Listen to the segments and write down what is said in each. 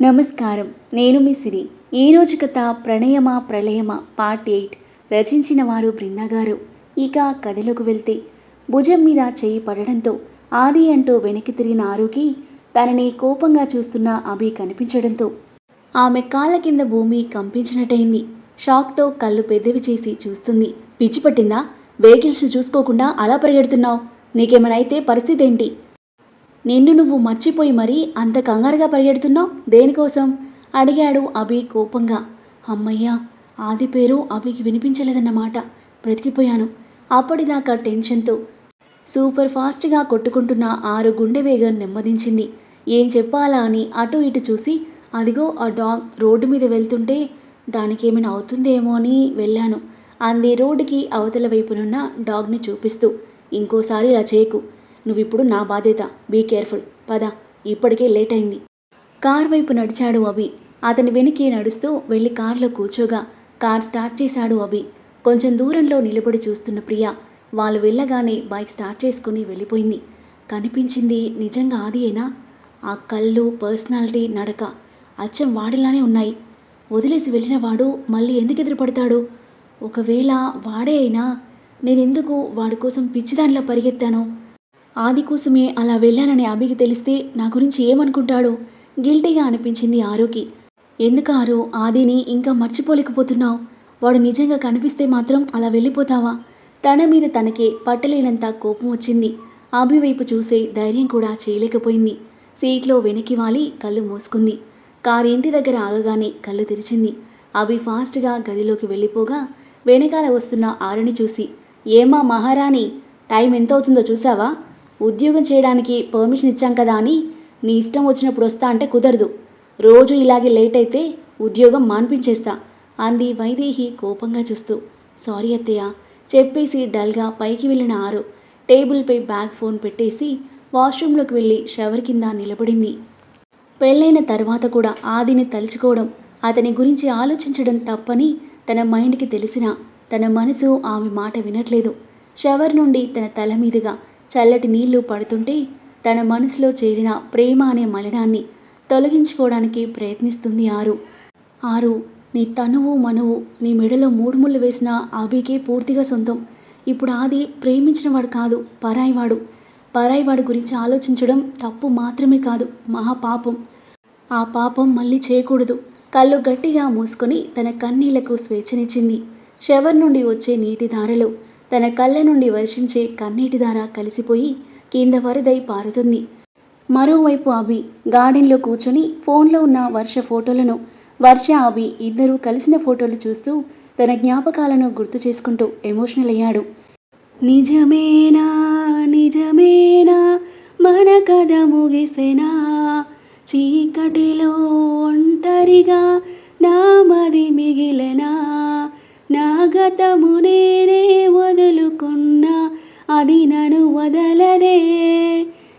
నమస్కారం. నేను మీ సిరి. ఈరోజు కథ ప్రణయమా ప్రళయమా? Part eight. రచించిన వారు బృందగారు. ఇక కథలోకి వెళ్తే భుజం మీద చేయి పడడంతో ఆది అంటూ వెనక్కి తిరిగిన ఆరుకి తనని కోపంగా చూస్తున్న అభి కనిపించడంతో ఆమె కాళ్ళ కింద భూమి కంపించినట్టయింది. షాక్తో కళ్ళు పెద్దవి చేసి చూస్తుంది. పిచ్చి పట్టిందా? వెహికల్స్ చూసుకోకుండా అలా పరిగెడుతున్నావు? నీకేమైనా అయితే పరిస్థితి ఏంటి? నిన్ను నువ్వు మర్చిపోయి మరీ అంత కంగారుగా పరిగెడుతున్నావు? దేనికోసం? అడిగాడు అభి కోపంగా. అమ్మయ్యా ఆది పేరు అభికి వినిపించలేదన్నమాట. బ్రతికిపోయాను. అప్పటిదాకా టెన్షన్తో సూపర్ ఫాస్ట్గా కొట్టుకుంటున్న ఆరు గుండె వేగం నెమ్మదించింది. ఏం చెప్పాలా అని అటు ఇటు చూసి అదిగో ఆ డాగ్ రోడ్డు మీద వెళ్తుంటే దానికి ఏమైనా అవుతుందేమో అని వెళ్ళాను. అంది రోడ్డుకి అవతల వైపునున్న డాగ్ని చూపిస్తూ ఇంకోసారి ఇలా చేయకు. నువ్విప్పుడు నా బాధ్యత. బీ కేర్ఫుల్ పద. ఇప్పటికే లేట్ అయింది కార్ వైపు నడిచాడు అభి. అతని వెనక్కి నడుస్తూ వెళ్ళి కార్లో కూర్చోగా. కార్ స్టార్ట్ చేశాడు అభి. కొంచెం దూరంలో నిలబడి చూస్తున్న ప్రియ వాళ్ళు వెళ్ళగానే బైక్ స్టార్ట్ చేసుకుని వెళ్ళిపోయింది. కనిపించింది నిజంగా ఆదియేనా? ఆ కళ్ళు పర్సనాలిటీ నడక. అచ్చం వాడిలానే ఉన్నాయి. వదిలేసి వెళ్ళిన వాడు మళ్ళీ ఎందుకు ఎదురుపడతాడు? ఒకవేళ వాడే అయినా. నేనెందుకు వాడి కోసం పిచ్చిదానిలా పరిగెత్తాను? ఆది కోసమే అలా వెళ్ళానని అభికి తెలిస్తే నా గురించి ఏమనుకుంటాడు? గిల్టీగా అనిపించింది ఆరుకి. ఎందుకు ఆరు? ఆదిని ఇంకా మర్చిపోలేకపోతున్నావు. వాడు నిజంగా కనిపిస్తే మాత్రం అలా వెళ్ళిపోతావా? తన మీద తనకే పట్టలేనంత కోపం వచ్చింది. అభి వైపు చూసే ధైర్యం కూడా చేయలేకపోయింది. సీట్లో వెనక్కి వాలి కళ్ళు మూసుకుంది. కారు ఇంటి దగ్గర ఆగగానే కళ్ళు తెరిచింది. అభి ఫాస్ట్గా గదిలోకి వెళ్ళిపోగా వెనకాల వస్తున్న ఆరుని చూసి ఏమా మహారాణి టైం ఎంత అవుతుందో చూసావా? ఉద్యోగం చేయడానికి పర్మిషన్ ఇచ్చాం కదా అని నీ ఇష్టం వచ్చినప్పుడు వస్తా అంటే కుదరదు. రోజు ఇలాగే లేట్ అయితే ఉద్యోగం మాన్పించేస్తా అంది వైదేహి కోపంగా చూస్తూ. సారీ అత్తయ్య చెప్పేసి డల్గా పైకి వెళ్ళిన ఆరు. టేబుల్పై బ్యాగ్ ఫోన్ పెట్టేసి వాష్రూమ్లోకి వెళ్ళి షవర్ కింద నిలబడింది. పెళ్ళైన తర్వాత కూడా ఆదిని తలుచుకోవడం అతని గురించి ఆలోచించడం తప్పని తన మైండ్కి తెలిసినా తన మనసు ఆమె మాట వినట్లేదు. షవర్ నుండి తన తల మీదుగా చల్లటి నీళ్ళు పడుతుంటే తన మనసులో చేరిన ప్రేమ అనే మలినాన్ని తొలగించుకోవడానికి ప్రయత్నిస్తుంది ఆరు. ఆరు నీ తనువు మనవు నీ మెడలో మూడు ముళ్ళు వేసిన అభికే పూర్తిగా సొంతం. ఇప్పుడు ఆది ప్రేమించినవాడు కాదు పరాయివాడు. పరాయివాడు గురించి ఆలోచించడం తప్పు మాత్రమే కాదు మహాపాపం. ఆ పాపం మళ్ళీ చేయకూడదు. కళ్ళు గట్టిగా మూసుకొని తన కన్నీళ్ళకు స్వేచ్ఛనిచ్చింది. షవర్ నుండి వచ్చే నీటి ధారలో తన కళ్ళ నుండి వర్షించే కన్నీటి ధార కలిసిపోయి కింద వరదై పారుతుంది. మరోవైపు అభి గార్డెన్లో కూర్చొని ఫోన్లో ఉన్న వర్ష ఫోటోలను వర్ష అభి ఇద్దరూ కలిసిన ఫోటోలు చూస్తూ తన జ్ఞాపకాలను గుర్తు చేసుకుంటూ ఎమోషనల్ అయ్యాడు. నిజమేనా నిజమేనా మన కథ ముగిసేనా? చీకటిలో ఒంటరిగా నా మది మిగిలెనా? నా గతము నేనే వదులుకున్నా అది నన్ను వదలదే.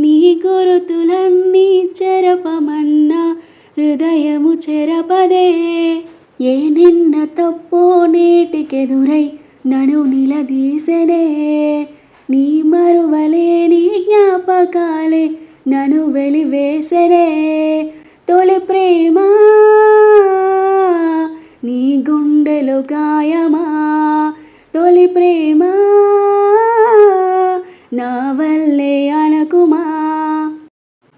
నీ గురుతులన్నీ చెరపమన్నా హృదయము చెరపదే. ఏ నిన్న తప్పో నేటికెదురై నన్ను నిలదీసెనే నీ మరువలేని జ్ఞాపకాలే నన్ను వెలివేసెనే తొలి ప్రేమ గుండెలో గాయమా? తొలి ప్రేమ నా వల్లే అనకుమా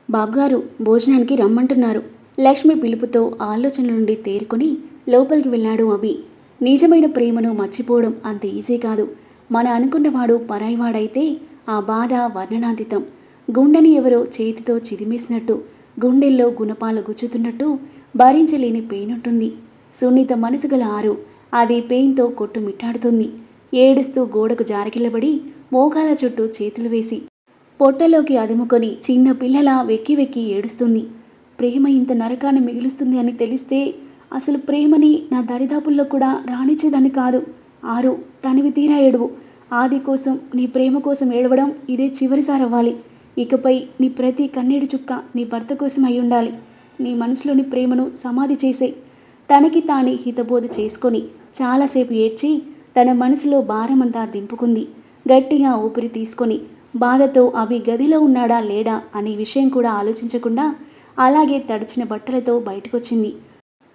బాబుగారు భోజనానికి రమ్మంటున్నారు. లక్ష్మి పిలుపుతో ఆలోచన నుండి తేరుకొని లోపలికి వెళ్ళాడు అభి. నిజమైన ప్రేమను మర్చిపోవడం అంత ఈజీ కాదు. మన అనుకున్నవాడు పరాయివాడైతే ఆ బాధ వర్ణనాతీతం. గుండెని ఎవరో చేతితో చిదిమేసినట్టు గుండెల్లో గుణపాలు గుచ్చుతున్నట్టు భరించలేని పెయిన్ ఉంటుంది సున్నిత మనసు గల ఆరు అది పెయిన్తో కొట్టుమిట్టాడుతుంది. ఏడుస్తూ గోడకు జారకిల్లబడి మోకాల చుట్టూ చేతులు వేసి పొట్టలోకి అదుముకొని చిన్న పిల్లల వెక్కి వెక్కి ఏడుస్తుంది. ప్రేమ ఇంత నరకాన్ని మిగులుస్తుంది అని తెలిస్తే అసలు ప్రేమని నా దరిదాపుల్లో కూడా రాణించేదని కాదు. ఆరు తనివి తీరా ఏడువు. ఆది కోసం నీ ప్రేమ కోసం ఏడవడం ఇదే చివరిసారి అవ్వాలి ఇకపై నీ ప్రతి కన్నీటి చుక్క నీ భర్త కోసం అయి ఉండాలి. నీ మనసులోని ప్రేమను సమాధి చేసే తనకి తానే హితబోధ చేసుకొని చాలాసేపు ఏడ్చి తన మనసులో భారమంతా దింపుకుంది. గట్టిగా ఊపిరి తీసుకొని బాధతో అవి గదిలో ఉన్నాడా లేడా అనే విషయం కూడా ఆలోచించకుండా అలాగే తడిచిన బట్టలతో బయటకొచ్చింది.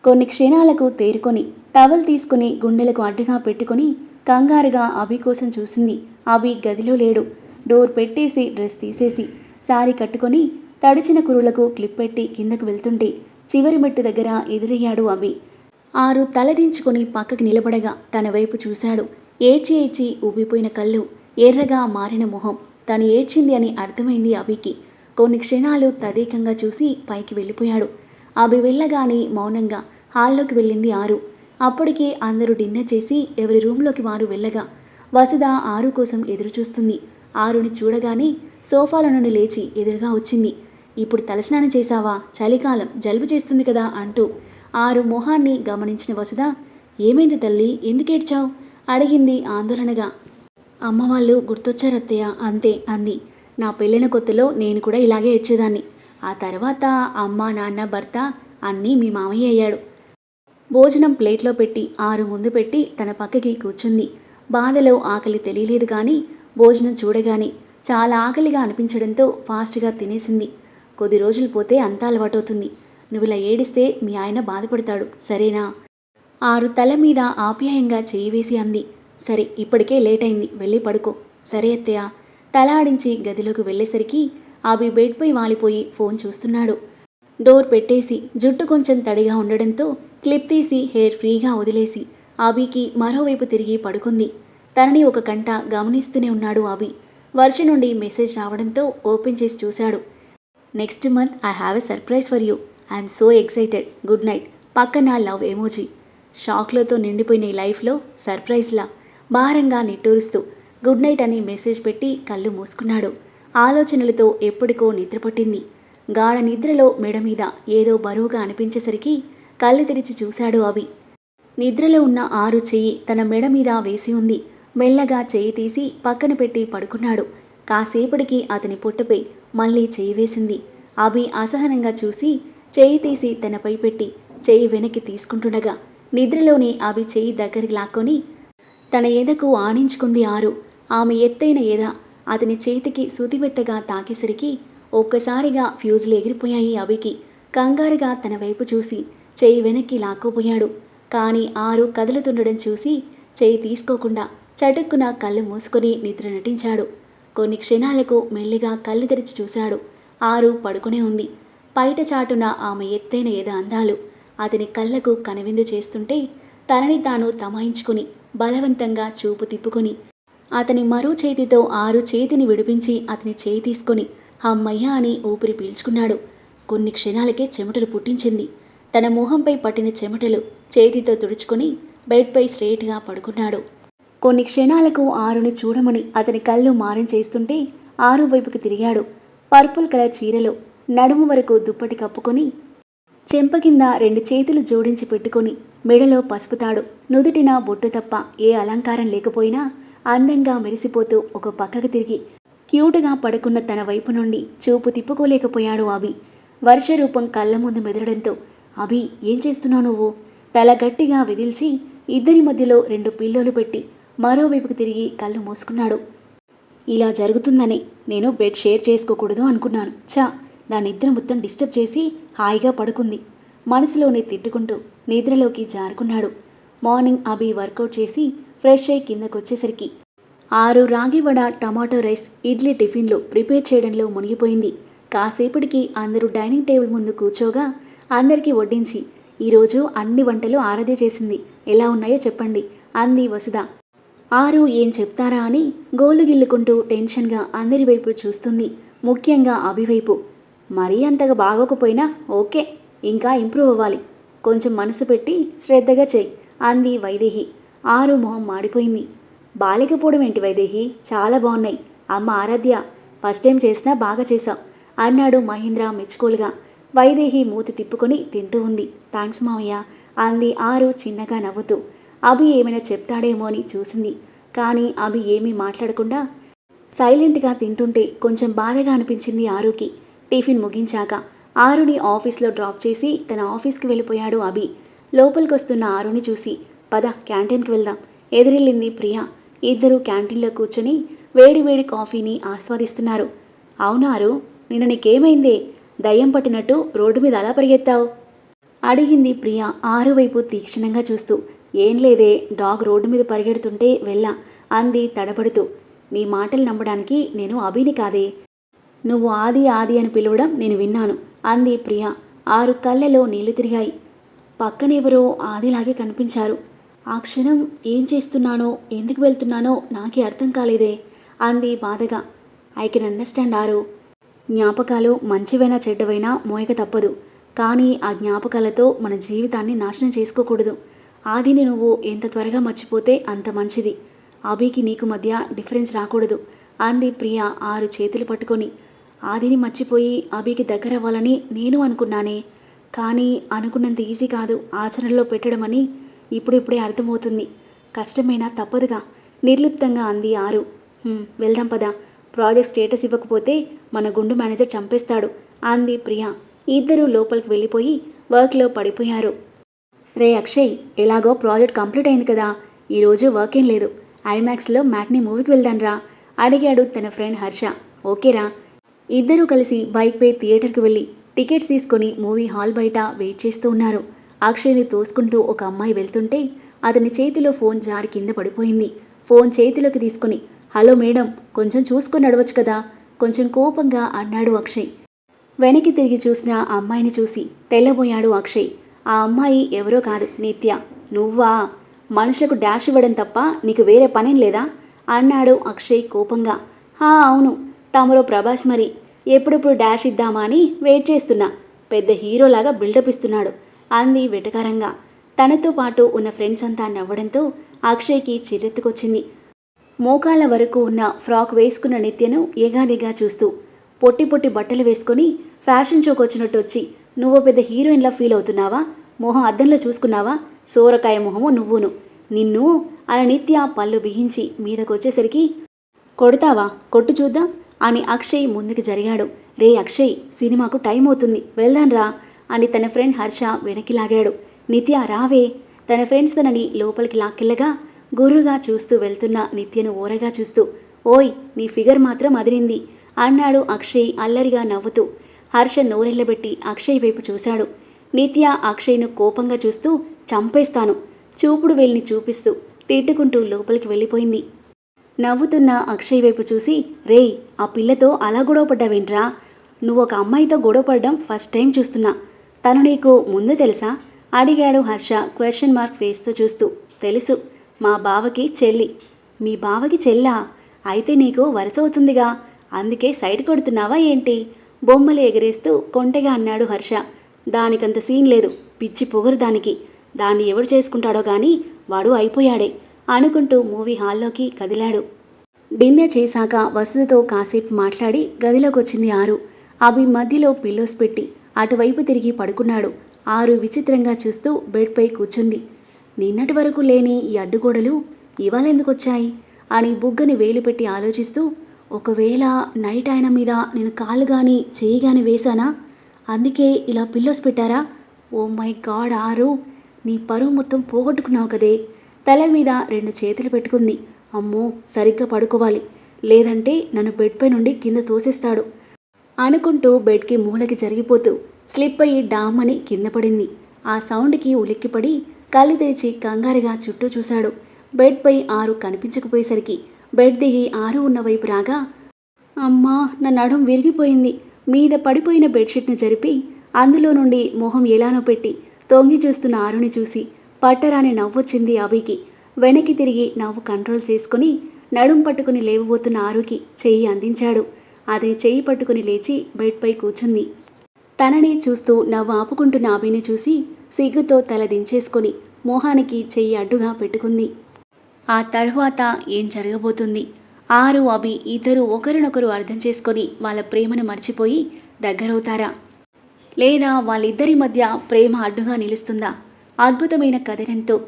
కొన్ని క్షణాలకు తేరుకొని టవల్ తీసుకుని గుండెలకు అడ్డుగా పెట్టుకొని కంగారుగా అభి కోసం చూసింది. అభి గదిలో లేడు. డోర్ పెట్టేసి డ్రెస్ తీసేసి సారీ కట్టుకొని తడిచిన కురులకు క్లిప్ పెట్టి కిందకు వెళ్తుంటే చివరి మెట్టు దగ్గర ఎదురయ్యాడు అభి. ఆరు తలదించుకొని పక్కకి నిలబడగా తన వైపు చూశాడు. ఏడ్చి ఏడ్చి ఊపిపోయిన కళ్ళు ఎర్రగా మారిన మొహం. తను ఏడ్చింది అని అర్థమైంది అభికి. కొన్ని క్షణాలు తదేకంగా చూసి పైకి వెళ్ళిపోయాడు. అభి వెళ్ళగానే మౌనంగా హాల్లోకి వెళ్ళింది ఆరు. అప్పటికే అందరూ డిన్నర్ చేసి ఎవరి రూంలోకి వారు వెళ్ళగా వసుధ ఆరు కోసం ఎదురుచూస్తుంది. ఆరుని చూడగానే సోఫాల నుండి లేచి ఎదురుగా వచ్చింది. ఇప్పుడు తలస్నానం చేశావా? చలికాలం జలుబు చేస్తుంది కదా అంటూ ఆరు మొహాన్ని గమనించిన వసుధ ఏమైంది తల్లి? ఎందుకేడ్చావు అడిగింది ఆందోళనగా. అమ్మ వాళ్ళు గుర్తొచ్చారత్తయ్య అంతే అంది. నా పెళ్ళైన కొత్తలో నేను కూడా ఇలాగే ఏడ్చేదాన్ని. ఆ తర్వాత అమ్మ నాన్న భర్త అన్నీ మీ మామయ్య అయ్యాడు. భోజనం ప్లేట్లో పెట్టి ఆరు ముందు పెట్టి తన పక్కకి కూర్చుంది. బాధలో ఆకలి తెలియలేదు కానీ భోజనం చూడగానే చాలా ఆకలిగా అనిపించడంతో ఫాస్ట్గా తినేసింది. కొద్ది రోజులు పోతే అంతా అలవాటవుతుంది. నువ్వు ఇలా ఏడిస్తే మీ ఆయన బాధపడతాడు. సరేనా? ఆరు తల మీద ఆప్యాయంగా చేయి వేసి అంది. సరే ఇప్పటికే లేట్ అయింది వెళ్ళి పడుకో. సరే అత్తయ్య. తల ఆడించి గదిలోకి వెళ్ళేసరికి అభి బెడ్పై వాలిపోయి ఫోన్ చూస్తున్నాడు. డోర్ పెట్టేసి జుట్టు కొంచెం తడిగా ఉండడంతో క్లిప్ తీసి హెయిర్ ఫ్రీగా వదిలేసి ఆబీకి మరోవైపు తిరిగి పడుకుంది. తనని ఒక కంట గమనిస్తూనే ఉన్నాడు ఆబీ. వర్ష నుండి మెసేజ్ రావడంతో ఓపెన్ చేసి చూశాడు. Next month I have a surprise for you I'm so excited good night పక్కన లవ్ ఎమోజీ. షాక్లతో నిండిపోయిన ఈ లైఫ్లో సర్ప్రైజ్లా భారంగా నిట్టూరుస్తూ గుడ్ నైట్ అని మెసేజ్ పెట్టి కళ్ళు మూసుకున్నాడు. ఆలోచనలతో ఎప్పటికో నిద్రపట్టింది గాఢ నిద్రలో మెడ మీద ఏదో బరువుగా అనిపించేసరికి కళ్ళు తెరిచి చూశాడు అవి నిద్రలో ఉన్న ఆరు చెయ్యి తన మెడ మీద వేసి ఉంది. మెల్లగా చెయ్యి తీసి పక్కన పెట్టి పడుకున్నాడు. కాసేపటికి అతని పొట్టపై మళ్ళీ చేయి వేసింది. అభి అసహనంగా చూసి చేయి తీసి తనపై పెట్టి చేయి వెనక్కి తీసుకుంటుండగా నిద్రలోనే అభి చేయి దగ్గరికి లాక్కొని తన ఎదకు ఆనించుకుంది ఆరు. ఆమె ఎత్తైన ఎద అతని చేతికి సుతిమెత్తగా తాకేసరికి ఒక్కసారిగా ఫ్యూజులు ఎగిరిపోయాయి అభికి. కంగారుగా తన వైపు చూసి చేయి వెనక్కి లాక్కోపోయాడు. కానీ ఆరు కదులుతుండడం చూసి చేయి తీసుకోకుండా చటుక్కున కళ్ళు మూసుకొని నిద్ర నటించాడు. కొన్ని క్షణాలకు మెల్లిగా కళ్ళు తెరిచి చూశాడు. ఆరు పడుకునే ఉంది. బయట చాటున ఆమె ఎత్తైన ఏద అందాలు. అతని కళ్ళకు కనువిందు చేస్తుంటే తనని తాను తమాయించుకుని బలవంతంగా చూపు తిప్పుకుని అతని మరో చేతితో ఆరు చేతిని విడిపించి అతని చేయి తీసుకొని అమ్మయ్య అని ఊపిరి పీల్చుకున్నాడు. కొన్ని క్షణాలకే చెమటలు పుట్టించింది. తన మొహంపై పట్టిన చెమటలు చేతితో తుడుచుకొని బెడ్పై స్ట్రేట్గా పడుకున్నాడు. కొన్ని క్షణాలకు ఆరుని చూడమని అతని కళ్ళు మారం చేస్తుంటే ఆరు వైపుకి తిరిగాడు. పర్పుల్ కలర్ చీరలో నడుము వరకు దుప్పటి కప్పుకొని చెంప కింద రెండు చేతులు జోడించి పెట్టుకొని మెడలో పసుపుతాడు. నుదుటిన బొట్టు తప్ప ఏ అలంకారం లేకపోయినా అందంగా మెరిసిపోతూ ఒక పక్కకు తిరిగి క్యూటుగా పడుకున్న తన వైపు నుండి చూపు తిప్పుకోలేకపోయాడు అభి. వర్ష రూపం కళ్ళ ముందు మెదలడంతో అభి ఏం చేస్తున్నావు నువ్వు? తల గట్టిగా విదిల్చి ఇద్దరి మధ్యలో రెండు పిల్లోలు పెట్టి మరోవైపుకు తిరిగి కళ్ళు మూసుకున్నాడు. ఇలా జరుగుతుందని నేను బెడ్ షేర్ చేసుకోకూడదు అనుకున్నాను. చా నా నిద్ర మొత్తం డిస్టర్బ్ చేసి హాయిగా పడుకుంది. మనసులోనే తిట్టుకుంటూ నిద్రలోకి జారుకున్నాడు. మార్నింగ్ అభి వర్కౌట్ చేసి ఫ్రెష్ అయి కిందకొచ్చేసరికి ఆరు రాగివడ టమాటో రైస్ ఇడ్లీ టిఫిన్లు ప్రిపేర్ చేయడంలో మునిగిపోయింది. కాసేపటికి అందరూ డైనింగ్ టేబుల్ ముందు కూర్చోగా అందరికీ వడ్డించి ఈరోజు అన్ని వంటలు ఆరదే చేసింది. ఎలా ఉన్నాయో చెప్పండి అంది వసుధ. ఆరు ఏం చెప్తారా అని గోలుగిల్లుకుంటూ టెన్షన్గా అందరి వైపు చూస్తుంది ముఖ్యంగా అభివైపు. మరీ అంతగా బాగోకపోయినా ఓకే ఇంకా ఇంప్రూవ్ అవ్వాలి. కొంచెం మనసు పెట్టి శ్రద్ధగా చెయ్యి అంది వైదేహి. ఆరు మొహం మాడిపోయింది. బాలేకపోవడం ఏంటి వైదేహి? చాలా బాగున్నాయి. అమ్మ ఆరాధ్య ఫస్ట్ టైం చేసినా బాగా చేశావు అన్నాడు మహేంద్ర మెచ్చుకోలుగా. వైదేహి మూతి తిప్పుకొని తింటూ ఉంది. థ్యాంక్స్ మావయ్య అంది ఆరు చిన్నగా నవ్వుతూ. అభి ఏమైనా చెప్తాడేమో అని చూసింది. కానీ అభి ఏమీ మాట్లాడకుండా సైలెంట్గా తింటుంటే కొంచెం బాధగా అనిపించింది ఆరుకి. టిఫిన్ ముగించాక ఆరుని ఆఫీస్లో డ్రాప్ చేసి తన ఆఫీస్కి వెళ్ళిపోయాడు అభి. లోపలికి వస్తున్న ఆరుని చూసి పద క్యాంటీన్కి వెళ్దాం. ఎదురెళ్ళింది ప్రియా. ఇద్దరు క్యాంటీన్లో కూర్చొని వేడి వేడి కాఫీని ఆస్వాదిస్తున్నారు. అవునారు నిన్న నీకేమైందే? దయ్యం పట్టినట్టు రోడ్డు మీద అలా పరిగెత్తావు? అడిగింది ప్రియా ఆరు వైపు తీక్షణంగా చూస్తూ. ఏం లేదే డాగ్ రోడ్డు మీద పరిగెడుతుంటే వెళ్ళా అంది తడబడుతూ నీ మాటలు నమ్మడానికి నేను అభిని కాదే. నువ్వు ఆది ఆది అని పిలవడం నేను విన్నాను అంది ప్రియ. ఆరు కళ్ళలో నీళ్ళు తిరిగాయి. పక్కనెవరో ఆదిలాగే కనిపించారు. ఆ క్షణం ఏం చేస్తున్నానో ఎందుకు వెళ్తున్నానో నాకే అర్థం కాలేదే అంది బాధగా. ఐ కెన్ అండర్స్టాండ్ ఆరు. జ్ఞాపకాలు మంచివైనా చెడ్డవైనా మోయక తప్పదు కానీ ఆ జ్ఞాపకాలతో మన జీవితాన్ని నాశనం చేసుకోకూడదు. ఆదిని నువ్వు ఎంత త్వరగా మర్చిపోతే అంత మంచిది. అభికి నీకు మధ్య డిఫరెన్స్ రాకూడదు. అంది ప్రియ ఆరు చేతులు పట్టుకొని. ఆదిని మర్చిపోయి అభికి దగ్గర అవ్వాలని నేను అనుకున్నానే. కానీ అనుకున్నంత ఈజీ కాదు ఆచరణలో పెట్టడమని ఇప్పుడిప్పుడే అర్థమవుతుంది. కష్టమైనా తప్పదుగా. నిర్లిప్తంగా అంది ఆరు. వెళ్దాం పదా. ప్రాజెక్ట్ స్టేటస్ ఇవ్వకపోతే మన గుండు మేనేజర్ చంపేస్తాడు అంది ప్రియ. ఇద్దరూ లోపలికి వెళ్ళిపోయి వర్క్లో పడిపోయారు. రే అక్షయ్ ఎలాగో ప్రాజెక్ట్ కంప్లీట్ అయింది కదా. ఈరోజు వర్క్ ఏం లేదు. ఐమాక్స్లో మ్యాట్ని మూవీకి వెళ్దాన్రా అడిగాడు తన ఫ్రెండ్ హర్ష. ఓకేరా ఇద్దరూ కలిసి బైక్పై థియేటర్కి వెళ్ళి టికెట్స్ తీసుకొని మూవీ హాల్ బయట వెయిట్ చేస్తూ ఉన్నారు. అక్షయ్ని తోసుకుంటూ ఒక అమ్మాయి వెళ్తుంటే అతని చేతిలో ఫోన్ జారి కింద పడిపోయింది. ఫోన్ చేతిలోకి తీసుకుని హలో మేడం కొంచెం చూసుకొని నడవచ్చు కదా? కొంచెం కోపంగా అన్నాడు అక్షయ్. వెనక్కి తిరిగి చూసిన అమ్మాయిని చూసి తెల్లబోయాడు అక్షయ్. ఆ అమ్మాయి ఎవరో కాదు నిత్య. నువ్వా? మనుషులకు డాష్ ఇవ్వడం తప్ప నీకు వేరే పనేం లేదా? అన్నాడు అక్షయ్ కోపంగా. హా అవును. తమరో ప్రభాస్ మరి. ఎప్పుడెప్పుడు డాష్ ఇద్దామా అని వెయిట్ చేస్తున్నా. పెద్ద హీరోలాగా బిల్డప్ ఇస్తున్నాడు అంది వెటకారంగా. తనతో పాటు ఉన్న ఫ్రెండ్స్ అంతా నవ్వడంతో అక్షయ్కి చిరెత్తుకొచ్చింది మోకాల వరకు ఉన్న ఫ్రాక్ వేసుకున్న నిత్యను ఏగాదిగా చూస్తూ పొట్టి పొట్టి బట్టలు వేసుకొని ఫ్యాషన్ షోకి వచ్చినట్టు వచ్చి నువ్వు పెద్ద హీరోయిన్లా ఫీల్ అవుతున్నావా? మొహం అద్దంలో చూసుకున్నావా? సోరకాయ మొహము నువ్వును. నిన్ను అలా నిత్య పళ్ళు బిగించి మీదకొచ్చేసరికి కొడతావా? కొట్టు చూద్దాం అని అక్షయ్ ముందుకు జరిగాడు. రే అక్షయ్ సినిమాకు టైం అవుతుంది. వెళ్దాన్రా అని తన ఫ్రెండ్ హర్ష వెనక్కి లాగాడు. నిత్య రావే. తన ఫ్రెండ్స్ తనని లోపలికి లాక్కెళ్ళగా గురుగా చూస్తూ వెళ్తున్న నిత్యను ఓరగా చూస్తూ ఓయ్ నీ ఫిగర్ మాత్రం అదిరింది. అన్నాడు అక్షయ్ అల్లరిగా నవ్వుతూ. హర్ష నోరెళ్ళబెట్టి అక్షయ్ వైపు చూశాడు. నిత్య అక్షయ్ను కోపంగా చూస్తూ చంపేస్తాను. చూపుడు వెళ్ళి చూపిస్తూ తిట్టుకుంటూ లోపలికి వెళ్ళిపోయింది. నవ్వుతున్న అక్షయ్ వైపు చూసి రేయ్ ఆ పిల్లతో అలా గొడవపడ్డావేంట్రా నువ్వు ఒక అమ్మాయితో గొడవపడడం ఫస్ట్ టైం చూస్తున్నా. తను నీకు ముందు తెలుసా? అడిగాడు హర్ష క్వశ్చన్ మార్క్ ఫేస్తో చూస్తూ. తెలుసు. మా బావకి చెల్లి. మీ బావకి చెల్లా? అయితే నీకు వరుస అవుతుందిగా. అందుకే సైడ్ కొడుతున్నావా ఏంటి? బొమ్మలు ఎగరేస్తూ కొంటెగా అన్నాడు హర్ష. దానికంత సీన్ లేదు. పిచ్చి పొగరు దానికి. దాన్ని ఎవడు చేసుకుంటాడో కానీ వాడు అయిపోయాడే అనుకుంటూ మూవీ హాల్లోకి కదిలాడు. డిన్నర్ చేశాక వసతితో కాసేపు మాట్లాడి గదిలోకి వచ్చింది ఆరు. అవి మధ్యలో పిల్లోస్ పెట్టి అటువైపు తిరిగి పడుకున్నాడు. ఆరు విచిత్రంగా చూస్తూ బెడ్పై కూర్చుంది. నిన్నటి వరకు లేని ఈ అడ్డుగోడలు ఇవాళ అని బుగ్గని వేలు పెట్టి ఆలోచిస్తూ ఒకవేళ నైట్ ఆయన మీద నేను కాలు కానీ చేయి కానీ వేశానా? అందుకే ఇలా పిల్లోస్ పెట్టారా? ఓ మై గాడ్ ఆరు నీ పరువు మొత్తం పోగొట్టుకున్నావు కదే. తల మీద రెండు చేతులు పెట్టుకుంది. అమ్మో సరిగ్గా పడుకోవాలి. లేదంటే నన్ను బెడ్పై నుండి కింద తోసేస్తాడు అనుకుంటూ బెడ్కి మూలకి జరిగిపోతూ స్లిప్ అయ్యి డామ్ అని కింద పడింది. ఆ సౌండ్కి ఉలిక్కిపడి కళ్ళు తెరిచి కంగారుగా చుట్టూ చూశాడు. బెడ్పై ఆరు కనిపించకపోయేసరికి బెడ్ దిగి ఆరు ఉన్న వైపు రాగా అమ్మా నా నడుం విరిగిపోయింది. మీద పడిపోయిన బెడ్షీట్ను జరిపి అందులో నుండి మొహం ఎలానో పెట్టి తొంగి చూస్తున్న ఆరుని చూసి పట్టరాని నవ్వొచ్చింది అభికి. వెనక్కి తిరిగి నవ్వు కంట్రోల్ చేసుకుని నడుం పట్టుకుని లేవబోతున్న ఆరుకి చెయ్యి అందించాడు. అదే చెయ్యి పట్టుకుని లేచి బెడ్పై కూర్చుంది. తనని చూస్తూ నవ్వు ఆపుకుంటున్న అభిని చూసి సిగ్గుతో తల దించేసుకొని మోహానికి చెయ్యి అడ్డుగా పెట్టుకుంది. ఆ తర్వాత ఏం జరగబోతుంది? ఆరు అభి ఇద్దరు ఒకరినొకరు అర్థం చేసుకొని వాళ్ళ ప్రేమను మర్చిపోయి దగ్గరవుతారా? లేదా వాళ్ళిద్దరి మధ్య ప్రేమ అడ్డుగా నిలుస్తుందా? అద్భుతమైన కథనంతో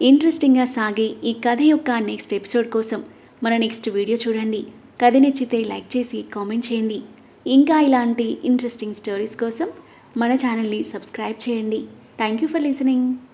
ఇంట్రెస్టింగ్గా సాగి ఈ కథ యొక్క నెక్స్ట్ ఎపిసోడ్ కోసం మన నెక్స్ట్ వీడియో చూడండి. కథ నచ్చితే లైక్ చేసి కామెంట్ చేయండి. ఇంకా ఇలాంటి ఇంట్రెస్టింగ్ స్టోరీస్ కోసం మన ఛానల్ని సబ్స్క్రైబ్ చేయండి. Thank you for listening.